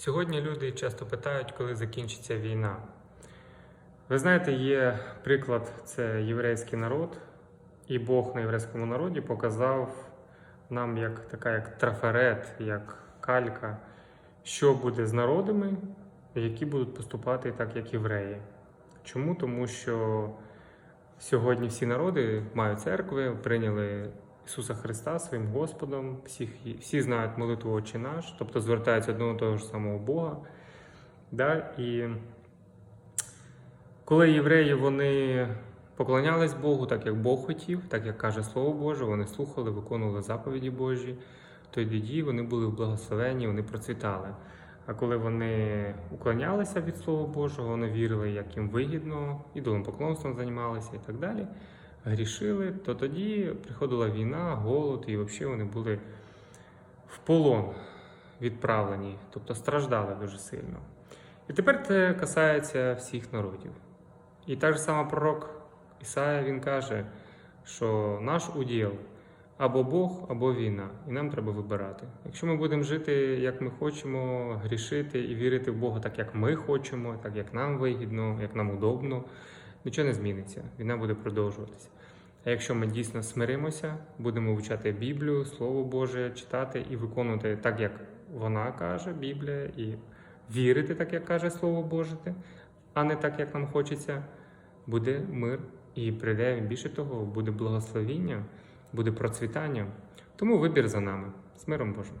Сьогодні люди часто питають, коли закінчиться війна. Ви знаєте, є приклад, це єврейський народ, і Бог на єврейському народі показав нам як така як трафарет, як калька, що буде з народами, які будуть поступати так, як євреї. Чому? Тому що сьогодні всі народи мають церкви, прийняли Ісуса Христа своїм Господом, всіх, всі знають молитву Отче наш, тобто звертаються до того ж самого Бога. Да? І коли євреї вони поклонялись Богу, так як Бог хотів, так як каже Слово Боже, вони слухали, виконували заповіді Божі, то тоді вони були в благословенні, вони процвітали. А коли вони уклонялися від Слова Божого, вони вірили, як їм вигідно, ідолом поклонством займалися і так далі, грішили, то тоді приходила війна, голод, і взагалі вони були в полон відправлені, тобто страждали дуже сильно. І тепер це касається всіх народів. І так же саме пророк Ісая він каже, що наш уділ або Бог, або війна, і нам треба вибирати. Якщо ми будемо жити, як ми хочемо, грішити і вірити в Бога так, як ми хочемо, так як нам вигідно, як нам удобно, нічого не зміниться. Війна буде продовжуватися. А якщо ми дійсно смиримося, будемо вивчати Біблію, Слово Боже, читати і виконувати так, як вона каже, Біблія, і вірити так, як каже Слово Боже, а не так, як нам хочеться, буде мир і прийде більше того, буде благословіння, буде процвітання. Тому вибір за нами. З миром Божим.